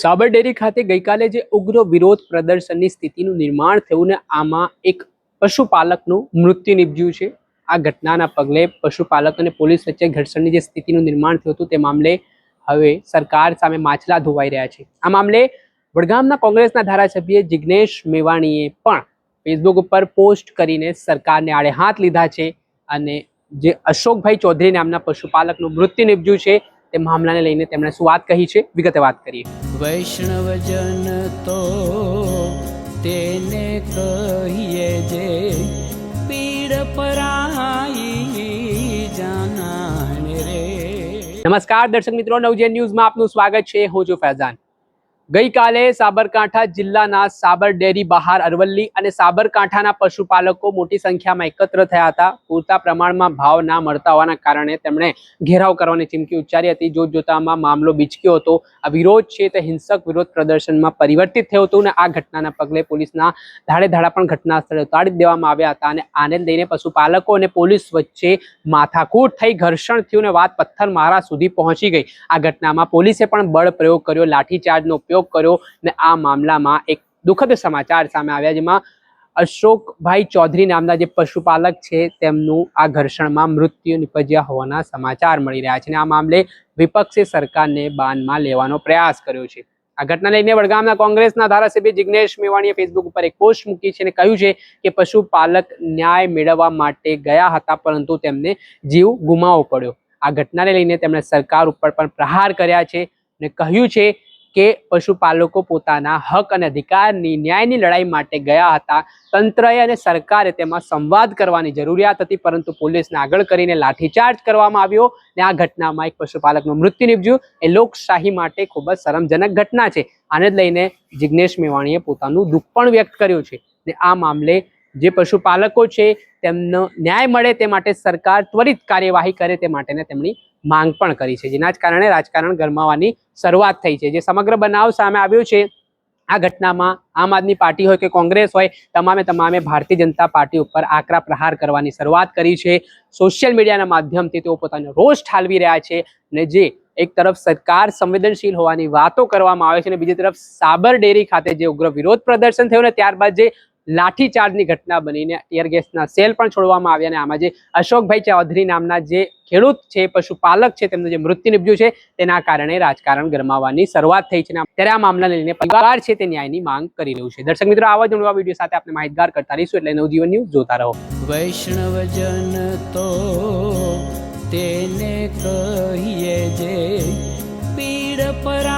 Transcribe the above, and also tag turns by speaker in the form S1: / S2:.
S1: સાબર dairy ખાતે ગઈકાલે જે ઉગ્ર વિરોધ પ્રદર્શનની સ્થિતિનું નિર્માણ થયું ને આમાં એક પશુપાલકનું મૃત્યુ નિપજ્યું છે. આ ઘટનાના પગલે પશુપાલક અને પોલીસ વચ્ચે ઘર્ષણની જે સ્થિતિનું નિર્માણ થયું હતું તે મામલે હવે સરકાર સામે માછલા ધોવાઈ રહ્યા છે. આ મામલે વડગામના કોંગ્રેસના ધારાસભ્ય જિગ્નેશ મેવાણીએ પણ ફેસબુક ઉપર પોસ્ટ કરીને સરકારને આડે હાથ લીધા છે અને જે અશોકભાઈ ચૌધરી નામના પશુપાલકનું મૃત્યુ નિપજ્યું છે તે મામલાને લઈને તેમણે શું વાત કહી છે? વિગતે વાત કરીએ.
S2: વૈષ્ણવજન તો તેને કહીએ જે પીડ પરાઈ જાનાને રે.
S1: નમસ્કાર દર્શક મિત્રો નવજેન ન્યૂઝમાં આપનું સ્વાગત છે. હું છું ફૈઝાન. ગઈકાલે સાબરકાંઠા જિલ્લાના સાબર ડેરી બહાર અરવલ્લી અને સાબરકાંઠાના પશુપાલકો મોટી સંખ્યામાં એકત્ર થયા હતા. પૂરતા પ્રમાણમાં ભાવ ના મળતા હોવાના કારણે તેમણે ઘેરાવ કરવાની ચીમકી ઉચ્ચારી હતી. જોતજોતામાં મામલો બીચક્યો હતો. આ વિરોધ છે તે હિંસક વિરોધ પ્રદર્શનમાં પરિવર્તિત થયો હતો અને આ ઘટનાના પગલે પોલીસના ધાડે ધાડા પણ ઘટના સ્થળે ઉતારી દેવામાં આવ્યા હતા અને આને લઈને પશુપાલકો અને પોલીસ વચ્ચે માથાકૂટ થઈ ઘર્ષણ થયું અને વાત પથ્થર મારા સુધી પહોંચી ગઈ. આ ઘટનામાં પોલીસે પણ બળ પ્રયોગ કર્યો. લાઠીચાર્જનો ઉપયોગ કર્યો ને આ મામલામાં એક દુઃખદ સમાચાર સામે આવ્યા, જેમાં અશોકભાઈ ચૌધરી નામના જે પશુપાલક છે, તેમનું આ ઘર્ષણમાં મૃત્યુ નિપજ્યા હોવાના સમાચાર મળી રહ્યા છે અને આ મામલે વિપક્ષે સરકારને બાનમાં લેવાનો પ્રયાસ કર્યો છે. આ ઘટના લઈને વડગામના કોંગ્રેસના ધારાસભ્ય જિગ્નેશ મેવાણીએ ફેસબુક ઉપર એક પોસ્ટ મૂકી છે અને કહ્યું છે કે પશુપાલક ન્યાય મેળવવા માટે ગયા હતા, પરંતુ તેમને જીવ ગુમાવવો પડ્યો. આ ઘટનાને લઈને તેમણે સરકાર ઉપર પણ પ્રહાર કર્યા છે અને કહ્યું છે કે પશુપાલકો પોતાના હક અને અધિકારની ન્યાયની લડાઈ માટે ગયા હતા. તંત્રએ અને સરકારે તેમાં સંવાદ કરવાની જરૂરિયાત હતી, પરંતુ પોલીસને આગળ કરીને લાઠીચાર્જ કરવામાં આવ્યો અને આ ઘટનામાં એક પશુપાલકનું મૃત્યુ નીપજ્યું. એ લોકશાહી માટે ખૂબ જ શરમજનક ઘટના છે. આને જ લઈને જિજ્ઞેશ મેવાણીએ પોતાનું દુઃખ પણ વ્યક્ત કર્યું છે ને આ મામલે જે પશુપાલકો છે, તેમનો ન્યાય મળે તે માટે સરકાર ત્વરિત કાર્યવાહી કરે તે માટેને તેમની માંગ પણ કરી છે. જેના જ કારણે રાજકારણ ગરમાવાની શરૂઆત થઈ છે. જે સમગ્ર બનાવ સામે આવ્યો છે, આ ઘટનામાં આમ આદમી પાર્ટી હોય કે કોંગ્રેસ હોય, તમામે તમામે ભારતીય જનતા પાર્ટી ઉપર આકરા પ્રહાર કરવાની શરૂઆત કરી છે. સોશિયલ મીડિયાના માધ્યમથી તેઓ પોતાનો રોષ ઠાલવી રહ્યા છે અને જે એક તરફ સરકાર સંવેદનશીલ હોવાની વાતો કરવામાં આવે છે અને બીજી તરફ સાબર ડેરી ખાતે જે ઉગ્ર વિરોધ પ્રદર્શન થયું ને ત્યારબાદ જે લાઠીચાર્જની ઘટના બનીને એરગેસના સેલ પણ છોડવામાં આવ્યા અને આમાં જે અશોકભાઈ ચૌધરી નામના જે ખેડૂત છે, પશુપાલક છે, તેમનું જે મૃત્યુ નિપજ્યું છે, તેના કારણે રાજકારણ ગરમાવાની શરૂઆત થઈ છે ત્યારે આ મામલાને લઈને પરિવાર છે તે ન્યાયની માંગ કરી રહ્યું છે. દર્શક મિત્રો, આવા જ નવા વીડિયો સાથે આપણે માહિતગાર કરતા રહીશું એટલે નવજીવન ન્યૂઝ જોતા રહો.
S2: વૈષ્ણવજન તો તેને કહીએ જે પીડ પરાઈ